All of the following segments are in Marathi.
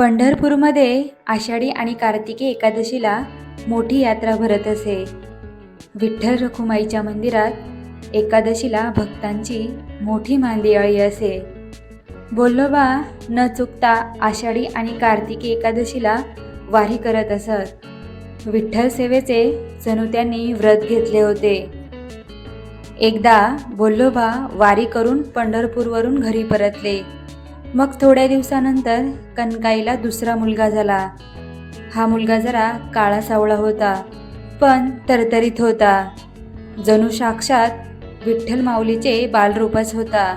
पंढरपूरमध्ये आषाढी आणि कार्तिकी एकादशीला मोठी यात्रा भरत असे. विठ्ठल रखुमाईच्या मंदिरात एकादशीला भक्तांची मोठी मांदियाळी असे. बोल्लोबा न चुकता आषाढी आणि कार्तिकी एकादशीला वारी करत असत. विठ्ठल सेवेचे जणू त्यांनी व्रत घेतले होते. एकदा बोल्लोबा वारी करून पंढरपूरवरून घरी परतले. मग थोड्या दिवसानंतर कनकाईला दुसरा मुलगा झाला. हा मुलगा जरा काळा सावळा होता पण तरतरीत होता. जणू साक्षात विठ्ठल माऊलीचे बालरूपच होता.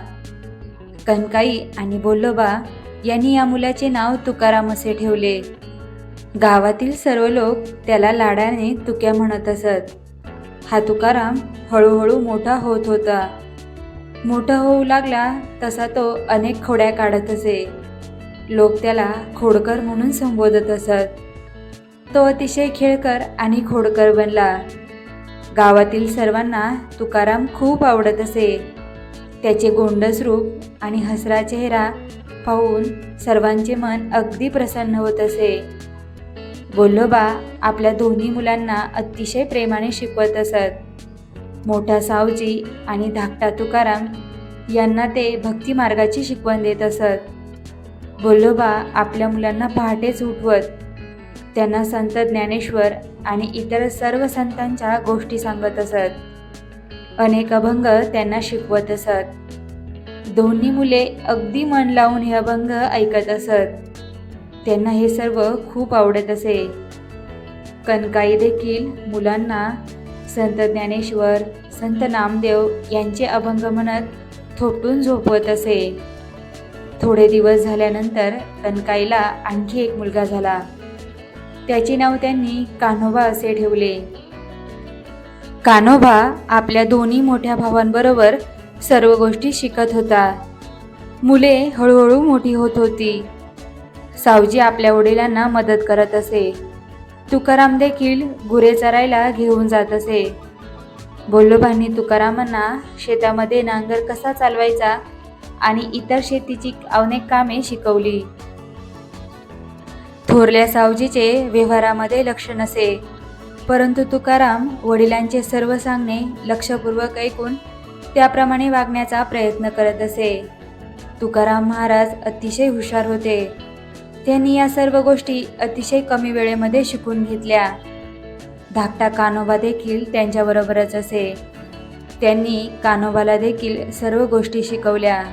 कनकाई आणि बोल्लोबा यांनी या मुलाचे नाव तुकाराम असे ठेवले. गावातील सर्व लोक त्याला लाडाने तुक्या म्हणत असत. हा तुकाराम हळूहळू मोठा होत होता. मोठा होऊ लागला तसा तो अनेक खोड्या काढत असे. लोक त्याला खोडकर म्हणून संबोधत असत. तो अतिशय खेळकर आणि खोडकर बनला. गावातील सर्वांना तुकाराम खूप आवडत असे. त्याचे गोंडस रूप आणि हसरा चेहरा पाहून सर्वांचे मन अगदी प्रसन्न होत असे. गोल्लोबा आपल्या दोन्ही मुलांना अतिशय प्रेमाने शिकवत असत. मोठा सावजी आणि धाकटा तुकाराम यांना ते भक्ती मार्गाची शिकवण देत असत. बोल्लोबा आपल्या मुलांना पहाटेच उठवत. त्यांना संत ज्ञानेश्वर आणि इतर सर्व संतांच्या गोष्टी सांगत असत. अनेक अभंग त्यांना शिकवत असत. दोन्ही मुले अगदी मन लावून हे अभंग ऐकत असत. त्यांना हे सर्व खूप आवडत असे. कनकाई देखील मुलांना संत ज्ञानेश्वर संत नामदेव यांचे अभंग म्हणत थोपटून झोपवत असे. थोडे दिवस झाल्यानंतर तनकाईला आणखी एक मुलगा झाला. त्याचे नाव त्यांनी कान्होबा असे ठेवले. कान्होबा आपल्या दोन्ही मोठ्या भावांबरोबर सर्व गोष्टी शिकत होता. मुले हळूहळू मोठी होत होती. सावजी आपल्या वडिलांना मदत करत असे. तुकाराम देखील गुरे चरायला घेऊन जात असे. बोल्लोबांनी तुकारामांना शेतामध्ये नांगर कसा चालवायचा आणि इतर शेतीची अनेक कामे शिकवली. थोरल्या सावजीचे व्यवहारामध्ये लक्ष नसे परंतु तुकाराम वडिलांचे सर्व सांगणे लक्षपूर्वक ऐकून त्याप्रमाणे वागण्याचा प्रयत्न करत असे. तुकाराम महाराज अतिशय हुशार होते. त्यांनी या सर्व गोष्टी अतिशय कमी वेळेमध्ये शिकून घेतल्या. धाकटा कानोबा देखील त्यांच्याबरोबरच असे. त्यांनी कानोबाला देखील सर्व गोष्टी शिकवल्या.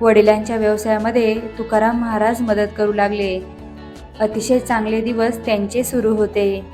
वडिलांच्या व्यवसायामध्ये तुकाराम महाराज मदत करू लागले. अतिशय चांगले दिवस त्यांचे सुरू होते.